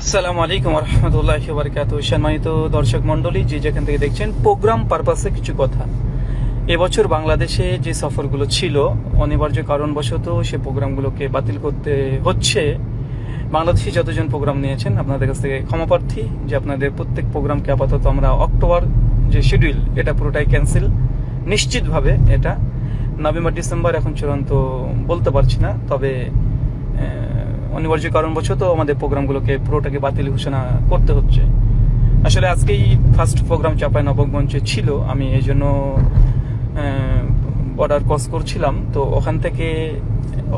আসসালামু আলাইকুম রহমতুল্লাহ বারকাত সম্মানিত দর্শক মন্ডলী যে যেখান থেকে দেখছেন, প্রোগ্রাম পারপাসে কিছু কথা। এবছর বাংলাদেশে যে সফরগুলো ছিল, অনিবার্য কারণবশত সে প্রোগ্রামগুলোকে বাতিল করতে হচ্ছে। বাংলাদেশি যতজন প্রোগ্রাম নিয়েছেন, আপনাদের কাছ থেকে ক্ষমাপ্রার্থী যে আপনাদের প্রত্যেক প্রোগ্রামকে আপাতত আমরা অক্টোবর যে শিডিউল এটা পুরোটাই ক্যান্সেল নিশ্চিতভাবে এটা নভেম্বর, ডিসেম্বর এখন চূড়ান্ত বলতে পারছি না, তবে অনিবার্য কারণবশত আমাদের প্রোগ্রামগুলোকে পুরোটাকে বাতিল ঘোষণা করতে হচ্ছে। আসলে আজকেই ফার্স্ট প্রোগ্রাম চাপায় নবগঞ্জে ছিল। আমি এই জন্য অর্ডার ক্রস করছিলাম। তো ওখান থেকে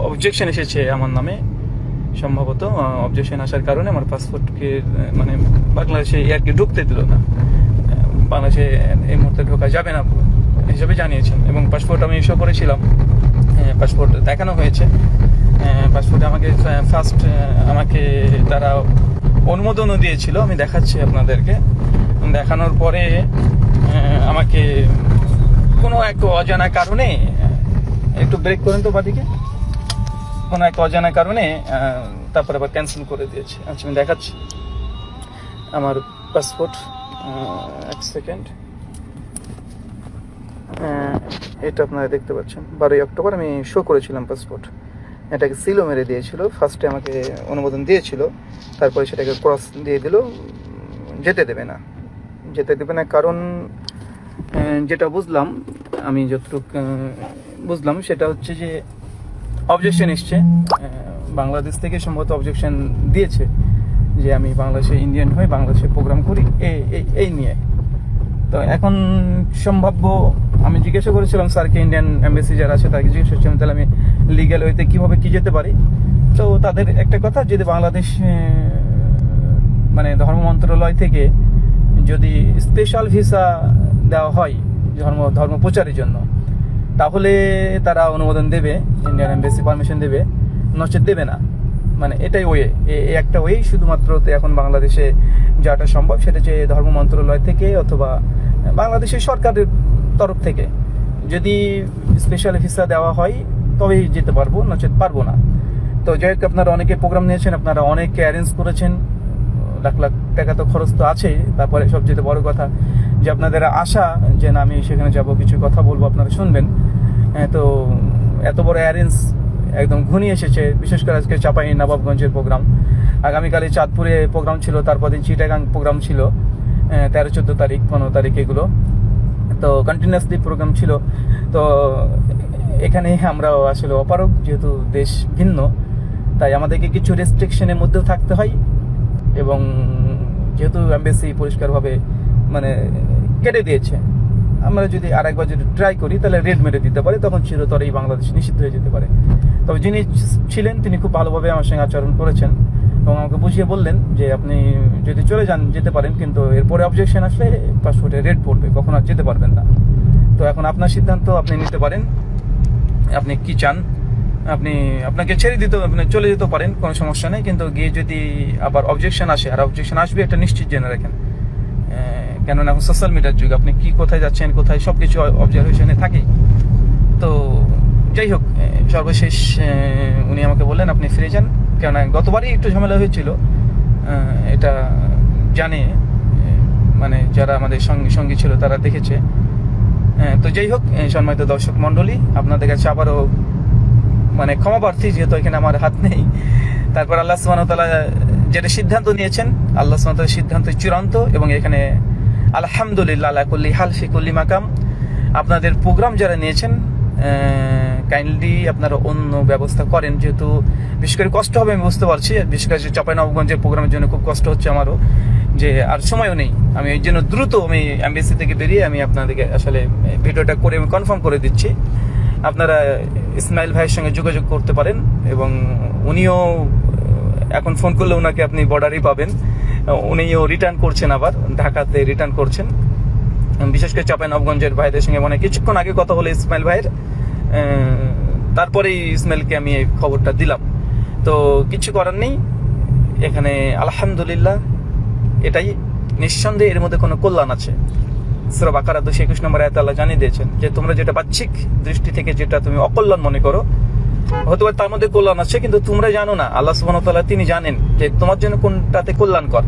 অবজেকশন এসেছে আমার নামে। সম্ভবত অবজেকশন আসার কারণে আমার পাসপোর্টকে মানে বাংলাদেশে আর কি ঢুকতে দিল না। বাংলাদেশে এই মুহূর্তে ঢোকা যাবে না হিসাবে জানিয়েছেন। এবং পাসপোর্ট আমি ইস্যু করেছিলাম। পাসপোর্ট দেখানো হয়েছে। পাসপোর্ট আমাকে ফার্স্ট আমাকে তারা অনুমোদনও দিয়েছিল। আমি দেখাচ্ছি আপনাদেরকে। দেখানোর পরে আমাকে কোনো এক অজানা কারণে একটু ব্রেক করেন তো বাদিকে। কোনো এক অজানা কারণে তারপরে আবার ক্যান্সেল করে দিয়েছে। আচ্ছা আমি দেখাচ্ছি। আমার পাসপোর্ট এক সেকেন্ড এটা আপনারা দেখতে পাচ্ছেন। বারোই অক্টোবর আমি শো করেছিলাম পাসপোর্ট এটাকে সিলও মেরে দিয়েছিল। ফার্স্টে আমাকে অনুমোদন দিয়েছিল। তারপরে সেটাকে ক্রস দিয়ে দিল। যেতে দেবে না। যেতে দেবে না কারণ যেটা বুঝলাম, আমি যতটুকু বুঝলাম সেটা হচ্ছে যে অবজেকশন এসছে। বাংলাদেশ থেকে সম্ভবত অবজেকশন দিয়েছে যে আমি বাংলাদেশে ইন্ডিয়ান হয়ে বাংলাদেশে প্রোগ্রাম করি। এই এই- নিয়ে। তো এখন সম্ভাব্য, আমি জিজ্ঞাসা করেছিলাম স্যারকে ইন্ডিয়ান এমবেসি যারা আছে তাকে জিজ্ঞেস করছিলাম, তাহলে আমি লিগ্যাল ওয়েতে কীভাবে কী যেতে পারি? তো তাদের একটা কথা, যদি বাংলাদেশ মানে ধর্ম মন্ত্রণালয় থেকে যদি স্পেশাল ভিসা দেওয়া হয় ধর্ম ধর্ম প্রচারের জন্য, তাহলে তারা অনুমোদন দেবে ইন্ডিয়ান এমবেসি পারমিশন দেবে, নচেত দেবে না। মানে এটাই ওয়ে এই একটা ওয়েই শুধুমাত্র এখন বাংলাদেশে যাটা সম্ভব, সেটা যে ধর্ম মন্ত্রণালয় থেকে অথবা বাংলাদেশের সরকারের তরফ থেকে যদি স্পেশাল ভিসা দেওয়া হয় তবেই যেতে পারব নচেত পারব না। তো যাই হোক আপনারা অনেকে প্রোগ্রাম নিয়েছেন আপনারা অনেকে অ্যারেঞ্জ করেছেন। লাখ লাখ টাকা তো খরচ তো আছেই তারপরে সবচেয়ে বড় কথা যে আপনাদের আশা যে না আমি সেখানে যাব কিছু কথা বলব আপনারা শুনবেন। হ্যাঁ, তো এত বড় অ্যারেঞ্জ একদম ঘনিয়ে এসেছে বিশেষ করে আজকে চাপাই নবাবগঞ্জের প্রোগ্রাম আগামীকালে চাঁদপুরে প্রোগ্রাম ছিল তারপর দিন চিটাগাং প্রোগ্রাম ছিল। তেরো চোদ্দ তারিখ পনেরো তারিখ এগুলো। তো কন্টিনিউয়াসলি প্রোগ্রাম ছিল। তো এখানে আমরা আসলে অপারক যেহেতু দেশ ভিন্ন, তাই আমাদেরকে কিছু রেস্ট্রিকশনের মধ্যেও থাকতে হয় এবং যেহেতু এমবেসি পরিষ্কারভাবে মানে কেটে দিয়েছে, আমরা যদি আরেকবার যদি ট্রাই করি, তাহলে রেড মেরে দিতে পারে, তখন চিরতরেই বাংলাদেশ নিষিদ্ধ হয়ে যেতে পারে। তবে যিনি ছিলেন, তিনি খুব ভালোভাবে আমার সঙ্গে আচরণ করেছেন এবং আমাকে বুঝিয়ে বললেন যে আপনি যদি চলে যান, যেতে পারেন, কিন্তু এরপরে অবজেকশন আসলে পাসপোর্টে রেড পড়বে, কখন আর যেতে পারবেন না। তো এখন আপনার সিদ্ধান্ত, আপনি নিতে পারেন। আপনি কি চান? আপনি আপনাকে ছেড়ে দিতে আপনি চলে যেতে পারেন, কোনো সমস্যা নেই। কিন্তু গিয়ে যদি আবার অবজেকশন আসে, আর অবজেকশন আসবে এটা নিশ্চিত জেনে রাখেন। কেননা এখন সোশ্যাল মিডিয়ার যুগ, আপনি কি কোথায় যাচ্ছেন, কোথায় সব কিছু অবজারভেশনে থাকে তো যাই হোক সর্বশেষ উনি আমাকে বললেন, আপনি ফিরে যান। কেননা গতবারই একটু ঝামেলা হয়েছিল। এটা জানে মানে যারা আমাদের সঙ্গী সঙ্গী ছিল, তারা দেখেছে। তো যাই হোক সম্মানিত দর্শক মণ্ডলী, আপনাদের কাছে আবারও মানে ক্ষমা প্রার্থী, যেহেতু এখানে আমার হাত নেই। তারপর আল্লাহ তাআলা যেটা সিদ্ধান্ত নিয়েছেন, আল্লাহ সুবহানাহু সিদ্ধান্ত চূড়ান্ত এবং এখানে আলহামদুলিল্লাহ আলা কুল্লি হাল ফিকুল্লি মাকাম। আপনাদের প্রোগ্রাম যারা নিয়েছেন কাইন্ডলি আপনারা অন্য ব্যবস্থা করেন, যেহেতু বিশেষ করে কষ্ট হবে, আমি বুঝতে পারছি। বিশেষ করে চাঁপাইনবাবগঞ্জের প্রোগ্রামের জন্য খুব কষ্ট হচ্ছে আমারও। যে আর সময়ও নেই। আমি ওই জন্য দ্রুত আমি এমবিসি থেকে বেরিয়ে আমি আপনাদেরকে আসলে ভিডিওটা করে আমি কনফার্ম করে দিচ্ছি। আপনারা ইসমাইল ভাইয়ের সঙ্গে যোগাযোগ করতে পারেন এবং উনিও এখন ফোন করলে ওনাকে আপনি বর্ডারই পাবেন। উনিও রিটার্ন করছেন আবার, ঢাকাতে রিটার্ন করছেন। বিশেষ করে চাপাই নবগঞ্জের ভাইদের সঙ্গে মানে কিছুক্ষণ আগে কথা হলো ইসমাইল ভাইয়ের। তারপরেই ইসমাইলকে আমি এই খবরটা দিলাম। তো কিছু করার নেই। এখানে আলহামদুলিল্লাহ। এটাই নিঃসন্দেহে এর মধ্যে কোনো কল্যাণ আছে। সুরা বাকারা দুশো একুশ নম্বর আয়াত আল্লাহ জানিয়ে দিয়েছেন যে, তোমরা যেটা বাহ্যিক দৃষ্টি থেকে যেটা তুমি অকল্যাণ মনে করো হতে পারে তার মধ্যে কল্যাণ আছে, কিন্তু তোমরা জানো না। আল্লাহ তাআলা তিনি জানেন যে, তোমার জন্য কোনটাতে কল্যাণ কল্যাণকর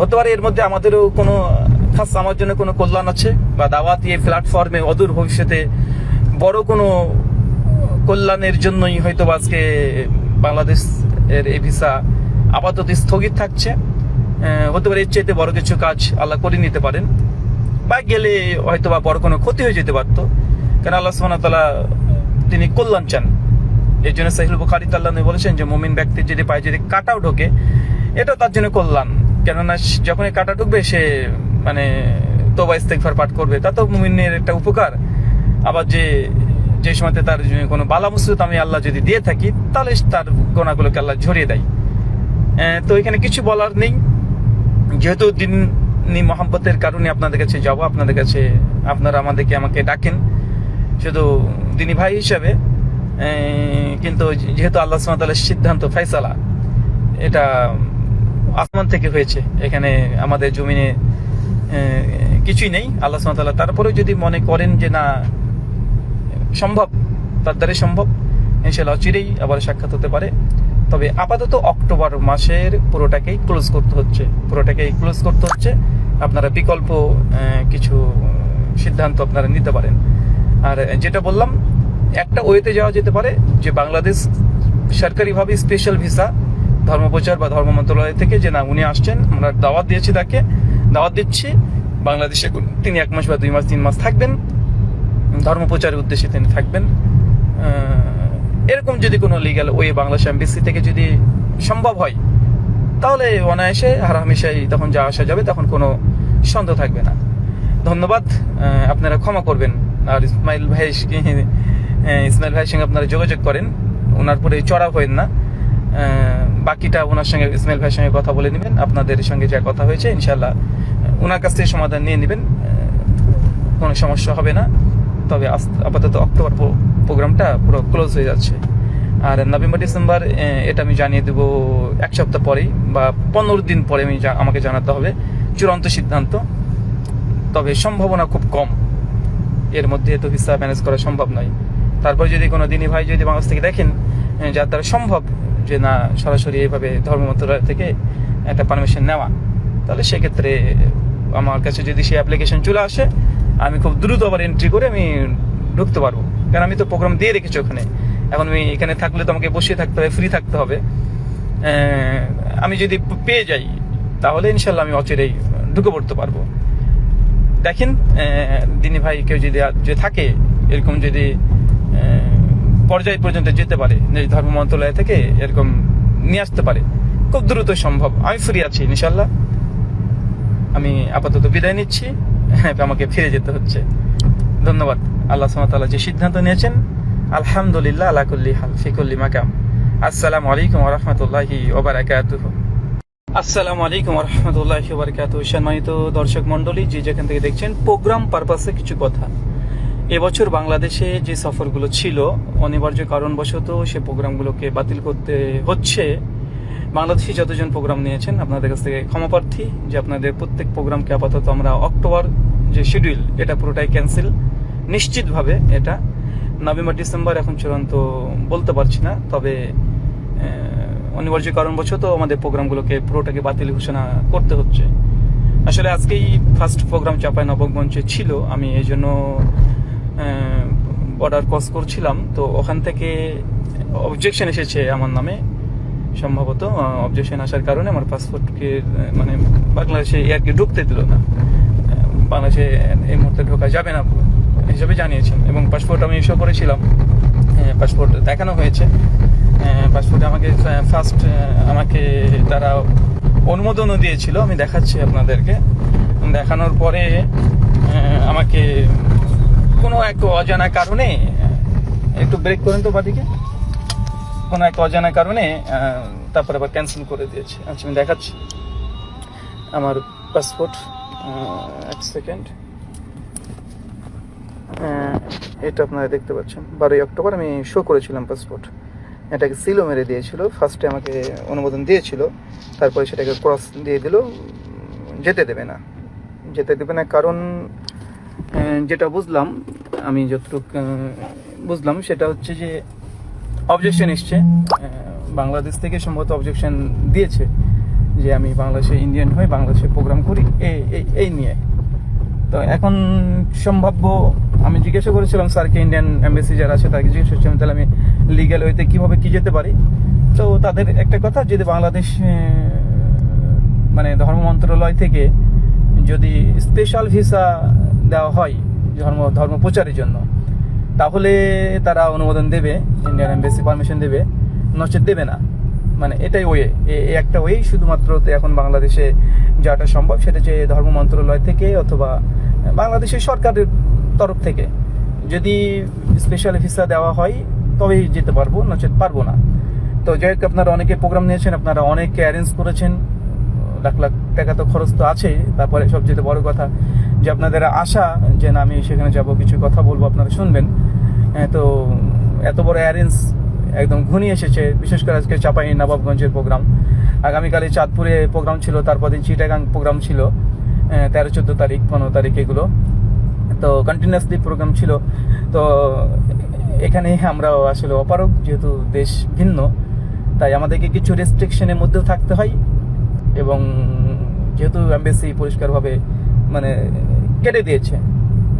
হতে পারে এর মধ্যে আমাদেরও কোনো খাস আমার জন্য কোনো কল্যাণ আছে, বা দাওয়াত এই প্ল্যাটফর্মে অদূর ভবিষ্যতে বড় কোনো কল্যাণের জন্যই হয়তো আজকে বাংলাদেশ এর এ ভিসা আপাতত স্থগিত থাকছে। হতে পারে এর চাইতে বড় কিছু কাজ আল্লাহ করে নিতে পারেন। বা গেলে হয়তো বা বড় কোনো ক্ষতি হয়ে যেতে পারতো। কারণ আল্লাহ ওয়া তিনি কল্যাণ চান। এই জন্য সাহিল বুখারি তাল্লাহ বলেছেন যে, মুমিন ব্যক্তির যদি পায়ে যদি কাটাও ঢোকে, এটা তার জন্য কল্যাণ। কেননা স- যখন এই কাটা ঢুকবে, সে মানে তোবা ইস্তেগফার পাঠ করবে। তা তো মুমিনের একটা উপকার। আবার যে যে সময়তে তার কোনো বালা মুসিবত আমি আল্লাহ যদি দিয়ে থাকি, তাহলে তার গোনাগুলোকে আল্লাহ ঝরিয়ে দেয়। তো এখানে কিছু বলার নেই। যেহেতু দিন মহাব্বতের কারণে আপনাদের কাছে যাব, আপনাদের কাছে আপনারা আমাদেরকে আমাকে ডাকেন। শুধু দিনী ভাই হিসাবে কিন্তু যেহেতু আল্লাহ সুমাতালের সিদ্ধান্ত ফয়সালা, এটা আসমান থেকে হয়েছে। এখানে আমাদের জমিনে কিছুই নেই। আল্লাহ সুমাতাল্লাহ তারপরেও যদি মনে করেন যে না, সম্ভব, তার দ্বারা সম্ভব ইনশাল্লাহ চিরেই আবার সাক্ষাৎ হতে পারে। তবে আপাতত অক্টোবর মাসের পুরোটাকেই ক্লোজ করতে হচ্ছে। পুরোটাকেই ক্লোজ করতে হচ্ছে। আপনারা বিকল্প কিছু সিদ্ধান্ত আপনারা নিতে পারেন। আর যেটা বললাম, একটা ওয়েতে যাওয়া যেতে পারে যে বাংলাদেশ সরকারিভাবে স্পেশাল ভিসা ধর্মপ্রচার বা ধর্ম মন্ত্রণালয় থেকে যে না উনি আসছেন, আমরা দাওয়াত দিয়েছি তাকে, দাওয়াত দিচ্ছি। বাংলাদেশে তিনি এক মাস বা দুই মাস, তিন মাস থাকবেন। ধর্ম প্রচারের উদ্দেশ্যে তিনি থাকবেন। এরকম যদি কোনো লিগ্যাল ওয়ে বাংলাদেশ এমবিসি থেকে যদি সম্ভব হয়, তাহলে অনায়াসে হারাহামেশাই তখন যা আসা যাবে তখন কোনো সন্দেহ থাকবে না। ধন্যবাদ। আপনারা ক্ষমা করবেন। আর ইসমাইল ভাই ইসমাইল ভাইয়ের সঙ্গে আপনারা যোগাযোগ করেন। ওনার পরে চড়া হয়েন না। বাকিটা ওনার সঙ্গে, ইসমাইল ভাইয়ের সঙ্গে কথা বলে নেবেন। আপনাদের সঙ্গে যা কথা হয়েছে ইনশাল্লাহ ওনার কাছ থেকে সমাধান নিয়ে নেবেন। কোনো সমস্যা হবে না। তবে আপাতত অক্টোবর প্রোগ্রামটা পুরো ক্লোজ হয়ে যাচ্ছে। আর নভেম্বর, ডিসেম্বর এটা আমি জানিয়ে দেবো এক সপ্তাহ পরেই বা পনেরো দিন পরে আমি আমাকে জানাতে হবে চূড়ান্ত সিদ্ধান্ত। তবে সম্ভাবনা খুব কম। এর মধ্যে তো ভিসা ম্যানেজ করা সম্ভব নয়। তারপর যদি কোনো দিনই ভাই যদি বাংলাদেশ থেকে দেখেন যার দ্বারা সম্ভব যে না সরাসরি এইভাবে ধর্ম মন্ত্রণালয় থেকে একটা পারমিশন নেওয়া, তাহলে সেক্ষেত্রে আমার কাছে যদি সেই অ্যাপ্লিকেশন চলে আসে, আমি খুব দ্রুত আবার এন্ট্রি করে আমি ঢুকতে পারব। কারণ আমি তো প্রোগ্রাম দিয়ে রেখেছি ওখানে। এখন আমি এখানে থাকলে তো আমাকে বসে থাকতে হবে ফ্রি থাকতে হবে। আমি যদি পেয়ে যাই, তাহলে ইনশাল্লাহ আমি অচিরেই ঢুকে পড়তে পারব। দেখেন দিনী ভাই কেউ যদি যে থাকে, এরকম যদি পর্যায় পর্যন্ত যেতে পারে, নিজ ধর্ম মন্ত্রণালয় থেকে এরকম নিয়ে আসতে পারে, খুব দ্রুত সম্ভব। আমি ফ্রি আছি, ইনশাল্লাহ। আমি আপাতত বিদায় নিচ্ছি। আমাকে ফিরে যেতে হচ্ছে। ধন্যবাদ। আল্লাহ সুবহানাহু যে সিদ্ধান্ত নিয়েছেন, আলহামদুলিল্লাহ আলা কুল্লি হাল, ফি কুল্লি মাকাম। আসসালামু আলাইকুম রাহমাতুল্লাহি ওয়া বারাকাতুহু। আসসালামু আলাইকুম রাহমাতুল্লাহি ওয়া বারাকাতুহু। সম্মানিত দর্শক মণ্ডলী, যে যেখান থেকে দেখছেন, প্রোগ্রাম পারপাসে কিছু কথা। এবছর বাংলাদেশে যে সফরগুলো ছিল, অনিবার্য কারণবশত সে প্রোগ্রামগুলোকে বাতিল করতে হচ্ছে। বাংলাদেশি যতজন প্রোগ্রাম নিয়েছেন, আপনাদের কাছ থেকে ক্ষমাপ্রার্থী যে আপনাদের প্রত্যেক প্রোগ্রামকে আপাতত আমরা অক্টোবর যে শিডিউল এটা পুরোটাই ক্যান্সেল নিশ্চিতভাবে এটা নভেম্বর, ডিসেম্বর এখন চূড়ান্ত বলতে পারছি না, তবে অনিবার্য কারণবশত আমাদের প্রোগ্রামগুলোকে পুরোটাকে বাতিল ঘোষণা করতে হচ্ছে। আসলে আজকেই ফার্স্ট প্রোগ্রাম চাপায় নবমঞ্চে ছিল, আমি এই জন্য অর্ডার কস করছিলাম, তো ওখান থেকে অবজেকশন এসেছে আমার নামে, সম্ভবত অবজেকশন আসার কারণে আমার পাসপোর্টকে মানে বাংলাদেশে এয়ারকে ঢুকতে দিল না। বাংলাদেশে এই মুহূর্তে ঢোকা যাবে না হিসাবে জানিয়েছেন এবং পাসপোর্ট আমি ইস্যু করেছিলাম। পাসপোর্ট দেখানো হয়েছে। পাসপোর্টে আমাকে ফার্স্ট আমাকে তারা অনুমোদনও দিয়েছিল। আমি দেখাচ্ছি আপনাদেরকে। দেখানোর পরে আমাকে কোনো এক অজানা কারণে, একটু ব্রেক করেন তো বাদিকে কোনো এক অজানা কারণে তারপরে আবার ক্যান্সেল করে দিয়েছে। আচ্ছা আমি দেখাচ্ছি। আমার পাসপোর্ট এক সেকেন্ড এটা আপনারা দেখতে পাচ্ছেন। বারোই অক্টোবর আমি শো করেছিলাম পাসপোর্ট এটাকে সিলও মেরে দিয়েছিল। ফার্স্টে আমাকে অনুমোদন দিয়েছিল। তারপরে সেটাকে ক্রস দিয়ে দিল। যেতে দেবে না। যেতে দেবে না কারণ যেটা বুঝলাম, আমি যতটুকু বুঝলাম সেটা হচ্ছে যে অবজেকশন এসছে। বাংলাদেশ থেকে সম্ভবত অবজেকশন দিয়েছে যে আমি বাংলাদেশে ইন্ডিয়ান হয়ে বাংলাদেশে প্রোগ্রাম করি। এই- এই নিয়ে। তো এখন সম্ভাব্য, আমি জিজ্ঞাসা করেছিলাম স্যারকে ইন্ডিয়ান এমবেসি যারা আছে তাকে জিজ্ঞেস করছিলাম, তাহলে আমি লিগ্যাল ওয়েতে কীভাবে কী যেতে পারি? তো তাদের একটা কথা, যদি বাংলাদেশ মানে ধর্ম মন্ত্রণালয় থেকে যদি স্পেশাল ভিসা দেওয়া হয় ধর্ম ধর্ম প্রচারের জন্য, তাহলে তারা অনুমোদন দেবে ইন্ডিয়ান এমবেসি পারমিশন দেবে, নচেত দেবে না। মানে এটাই ওয়ে একটা ওয়েই শুধুমাত্র এখন বাংলাদেশে যাটা সম্ভব। সেটা যে ধর্ম মন্ত্রণালয় থেকে অথবা বাংলাদেশের সরকারের তরফ থেকে। যদি স্পেশাল ভিসা দেওয়া হয় তবেই যেতে পারব নচেত পারব না। তো যাই হোক আপনারা অনেকে প্রোগ্রাম নিয়েছেন আপনারা অনেকে অ্যারেঞ্জ করেছেন। লাখ লাখ টাকা তো খরচ তো আছে। তারপরে সবচেয়ে বড় কথা যে আপনাদের আশা যে না আমি সেখানে যাব কিছু কথা বলব আপনারা শুনবেন। হ্যাঁ, তো এত বড় অ্যারেঞ্জ একদম ঘনিয়ে এসেছে। বিশেষ করে আজকে চাপাই নবাবগঞ্জের প্রোগ্রাম। আগামীকালে চাঁদপুরে প্রোগ্রাম ছিল, তারপর দিন চিটাগাং প্রোগ্রাম ছিল তেরো, চোদ্দ তারিখ, পনেরো তারিখ এগুলো। তো কন্টিনিউয়াসলি প্রোগ্রাম ছিল। তো এখানে আমরাও আসলে অপারক যেহেতু দেশ ভিন্ন, তাই আমাদেরকে কিছু রেস্ট্রিকশনের মধ্যেও থাকতে হয় এবং যেহেতু এমবেসি পরিষ্কারভাবে মানে কেটে দিয়েছে।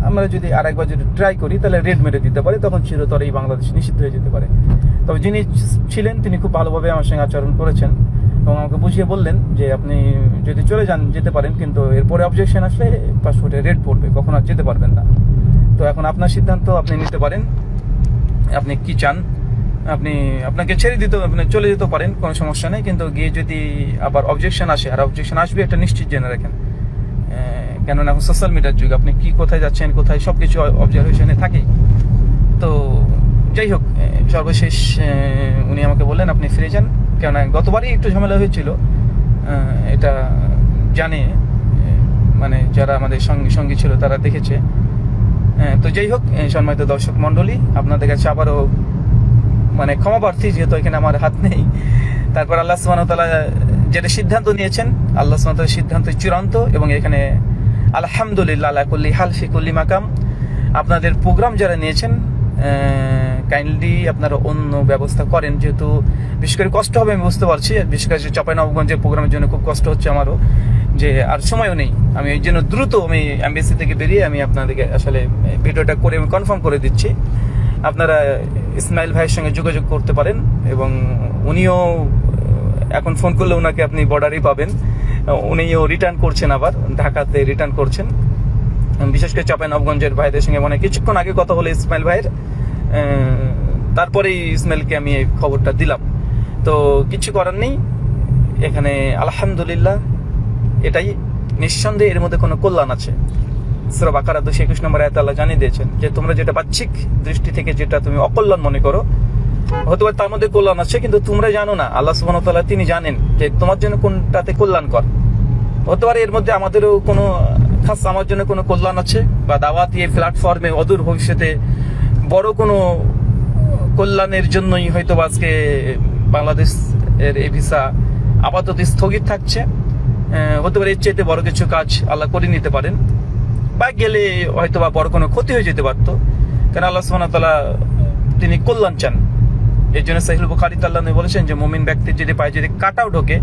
আমরা যদি আরেকবার যদি ট্রাই করি, তাহলে রেড মেরে দিতে পারি, তখন চিরতরেই বাংলাদেশ নিষিদ্ধ হয়ে যেতে পারে। তবে যিনি ছিলেন, তিনি খুব ভালোভাবে আমার সঙ্গে আচরণ করেছেন এবং আমাকে বুঝিয়ে বললেন যে আপনি যদি চলে যান, যেতে পারেন, কিন্তু এরপরে অবজেকশন আসলে পাসপোর্টে রেড পড়বে, কখন আর যেতে পারবেন না। তো এখন আপনার সিদ্ধান্ত, আপনি নিতে পারেন। আপনি কি চান? আপনি আপনাকে ছেড়ে দিতে, আপনি চলে যেতে পারেন, কোনো সমস্যা নেই, কিন্তু গিয়ে যদি আবার অবজেকশন আসে, আর অবজেকশন আসবে, এটা নিশ্চিত জেনে রাখেন। কেননা এখন সোশ্যাল মিডিয়ার যুগ, আপনি কি কোথায় যাচ্ছেন, কোথায় সব কিছু অবজারভেশনে থাকে তো যাই হোক সর্বশেষ উনি আমাকে বললেন, আপনি ফিরে যান। কেননা গতবারই একটু ঝামেলা হয়েছিল। এটা জানে মানে যারা আমাদের সঙ্গী সঙ্গী ছিল তারা দেখেছে। তো যাই হোক সম্মানিত দর্শক মণ্ডলী, আপনাদের কাছে আবারও মানে ক্ষমা প্রার্থী, যেহেতু এখানে আমার হাত নেই। তারপর আল্লাহ ওয়া যেটা সিদ্ধান্ত নিয়েছেন, আল্লাহ সুবহানাহু সিদ্ধান্ত চূড়ান্ত এবং এখানে আলহামদুলিল্লাহ, আলা কুল্লি হাল ফি কুল্লি মাকাম। আপনাদের প্রোগ্রাম যারা নিয়েছেন কাইন্ডলি আপনারা অন্য ব্যবস্থা করেন, যেহেতু বিশেষ করে কষ্ট হবে, আমি বুঝতে পারছি। বিশেষ করে চাঁপাইনবাবগঞ্জের প্রোগ্রামের জন্য খুব কষ্ট হচ্ছে আমারও, যে আর সময়ও নেই। আমি এই জন্য দ্রুত আমি এমবিসি থেকে বেরিয়ে আমি আপনাদেরকে আসলে ভিডিওটা করে আমি কনফার্ম করে দিচ্ছি। আপনারা ইসমাইল ভাইয়ের সঙ্গে যোগাযোগ করতে পারেন এবং উনিও এখন ফোন করলে ওনাকে আপনি বর্ডারই পাবেন। উনিও রিটার্ন করছেন আবার, ঢাকাতে রিটার্ন করছেন। বিশেষ করে চাপাই নবগঞ্জের ভাইদের সঙ্গে মানে কিছুক্ষণ আগে কথা হলো ইসমাইল ভাইয়ের। তারপরেই ইসমাইলকে আমি এই খবরটা দিলাম। তো কিছু করার নেই। এখানে আলহামদুলিল্লাহ এটাই। নিঃসন্দেহে এর মধ্যে কোনো কল্যাণ আছে। সুরা বাকারা দুশো একুশ নম্বর আয়াত আল্লাহ জানিয়ে দিয়েছেন যে, তোমরা যেটা বাহ্যিক দৃষ্টি থেকে যেটা তুমি অকল্যাণ মনে করো হতে পারে তার মধ্যে কল্যাণ আছে, কিন্তু তোমরা জানো না। আল্লাহ ওয়া তাআলা তিনি জানেন যে তোমার জন্য কোনটাতে কল্যাণকর। হতে পারে এর মধ্যে আমাদেরও কোনো খাস আমার জন্য কোনো কল্যাণ আছে, বা দাওয়াতি এই প্ল্যাটফর্মে অদূর ভবিষ্যতে বড় কোনো কল্যাণের জন্যই হয়তো আজকে বাংলাদেশ এর এই ভিসা আপাতত স্থগিত থাকছে। হতে পারে এর চাইতে বড় কিছু কাজ আল্লাহ করে নিতে পারেন। বা গেলে হয়তো বা বড় কোনো ক্ষতি হয়ে যেতে পারতো। কারণ আল্লাহ ওয়া তিনি কল্যাণ চান। এই জন্য সাহিল বুখারি তাল্লাহ বলেছেন যে মুমিন ব্যক্তির যদি পায়ে যদি কাটাও ঢোকে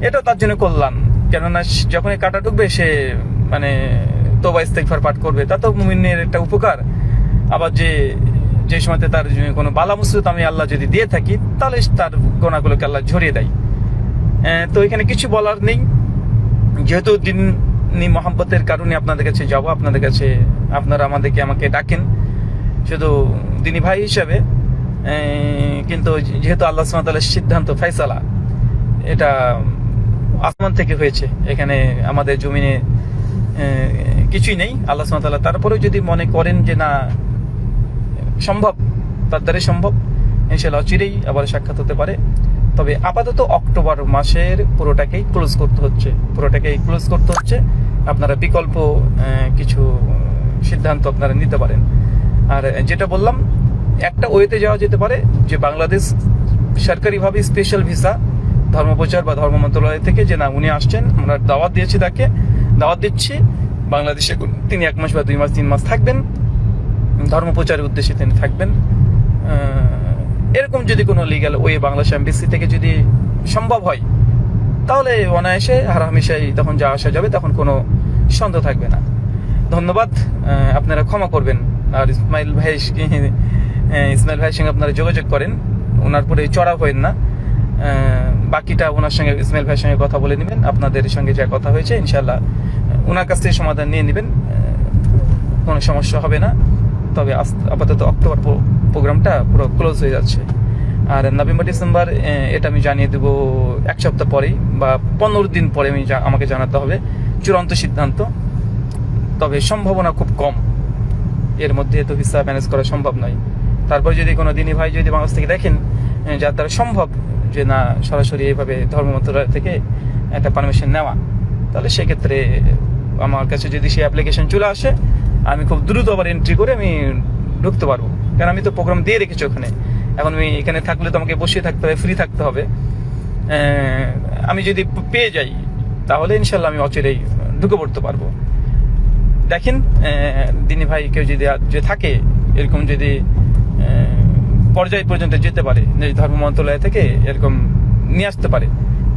এটা তার জন্য কল্যাণ। কেননা যখন এই কাটা ঢুকবে সে মানে তোবা ইস্তেগফার পাঠ করবে। তা তো মুমিনের একটা উপকার। আবার যে যে সময়তে তার কোনো বালা মুসিবত আমি আল্লাহ যদি দিয়ে থাকি তাহলে তার গোনাগুলোকে আল্লাহ ঝরিয়ে দেয়। আহ, তো এখানে কিছু বলার নেই। যেহেতু দিন নি মহাব্বতের কারণে আপনাদের কাছে যাব আপনাদের কাছে আপনারা আমাদেরকে আমাকে ডাকেন। শুধু দিনী ভাই হিসাবে কিন্তু যেহেতু আল্লাহ সুমাতালের সিদ্ধান্ত, ফয়সালা, এটা আসমান থেকে হয়েছে। এখানে আমাদের জমিনে কিছুই নেই আল্লাহ সুমাতাল্লাহ তারপরেও যদি মনে করেন যে না, সম্ভব, তার দ্বারা সম্ভব ইনশাল্লাহ চিরেই আবার সাক্ষাৎ হতে পারে। তবে আপাতত অক্টোবর মাসের পুরোটাকেই ক্লোজ করতে হচ্ছে। পুরোটাকেই ক্লোজ করতে হচ্ছে। আপনারা বিকল্প কিছু সিদ্ধান্ত আপনারা নিতে পারেন। আর যেটা বললাম একটা ওয়েতে যাওয়া যেতে পারে যে বাংলাদেশ সরকারিভাবে স্পেশাল ভিসা ধর্মপ্রচার বা ধর্ম মন্ত্রণালয় থেকে যে না উনি আসছেন, আমরা দাওয়াত দিয়েছি তাকে, দাওয়াত দিচ্ছি, বাংলাদেশে তিনি এক মাস বা দুই মাস, তিন মাস থাকবেন ধর্ম প্রচারের উদ্দেশ্যে তিনি থাকবেন। এরকম যদি কোনো লিগাল ওয়ে বাংলাদেশ এমবিসি থেকে যদি সম্ভব হয়, তাহলে অনায়াসে হারামিশাই তখন যা আসা যাবে তখন কোনো সন্দেহ থাকবে না। ধন্যবাদ আপনারা ক্ষমা করবেন। আর ইসমাইল ভাই ইসমাইল ভাইয়ের সঙ্গে আপনারা যোগাযোগ করেন। ওনার পরে চড়া হয়েন না। বাকিটা ওনার সঙ্গে, ইসমাইল ভাইয়ের সঙ্গে কথা বলে নেবেন। আপনাদের সঙ্গে যা কথা হয়েছে ইনশাল্লাহ ওনার কাছ থেকে সমাধান নিয়ে নেবেন। কোনো সমস্যা হবে না। তবে আপাতত অক্টোবর প্রোগ্রামটা পুরো ক্লোজ হয়ে যাচ্ছে। আর নভেম্বর, ডিসেম্বর এটা আমি জানিয়ে দেবো এক সপ্তাহ পরেই বা পনেরো দিন পরে আমি আমাকে জানাতে হবে। চূড়ান্ত সিদ্ধান্ত। তবে সম্ভাবনা খুব কম। এর মধ্যে তো ভিসা ম্যানেজ করা সম্ভব নয়। তারপর যদি কোনো দিনই ভাই যদি বাংলাদেশ থেকে দেখেন যার দ্বারা সম্ভব যে না সরাসরি এইভাবে ধর্ম মন্ত্রণালয় থেকে একটা পারমিশন নেওয়া, তাহলে সেক্ষেত্রে আমার কাছে যদি সেই অ্যাপ্লিকেশন চলে আসে, আমি খুব দ্রুত আবার এন্ট্রি করে আমি ঢুকতে পারব। কারণ আমি তো প্রোগ্রাম দিয়ে রেখেছি ওখানে। এখন আমি এখানে থাকলে তো আমাকে বসে থাকতে হবে ফ্রি থাকতে হবে। আমি যদি পেয়ে যাই, তাহলে ইনশাল্লাহ আমি অচিরেই ঢুকে পড়তে পারব। দেখেন দিনী ভাই কেউ যদি থাকে, এরকম যদি পর্যায় পর্যন্ত যেতে পারে যে ধর্ম মন্ত্রণালয় থেকে এরকম নিয়ে আসতে পারে।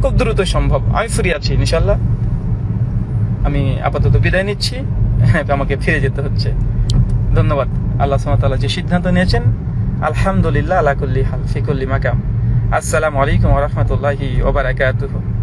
খুব দ্রুত সম্ভব। আমি ফ্রি আছি ইনশাল্লাহ আমি আপাতত বিদায় নিচ্ছি। আমাকে ফিরে যেতে হচ্ছে। ধন্যবাদ। আল্লাহ সুমতাল্লাহ যে সিদ্ধান্ত নিয়েছেন, আলহামদুলিল্লাহ আলাকুল্লি হাল ফিকুল্লি মাকাম। আসসালামু আলাইকুম রহমতুল্লাহি ওবারাকাতুহু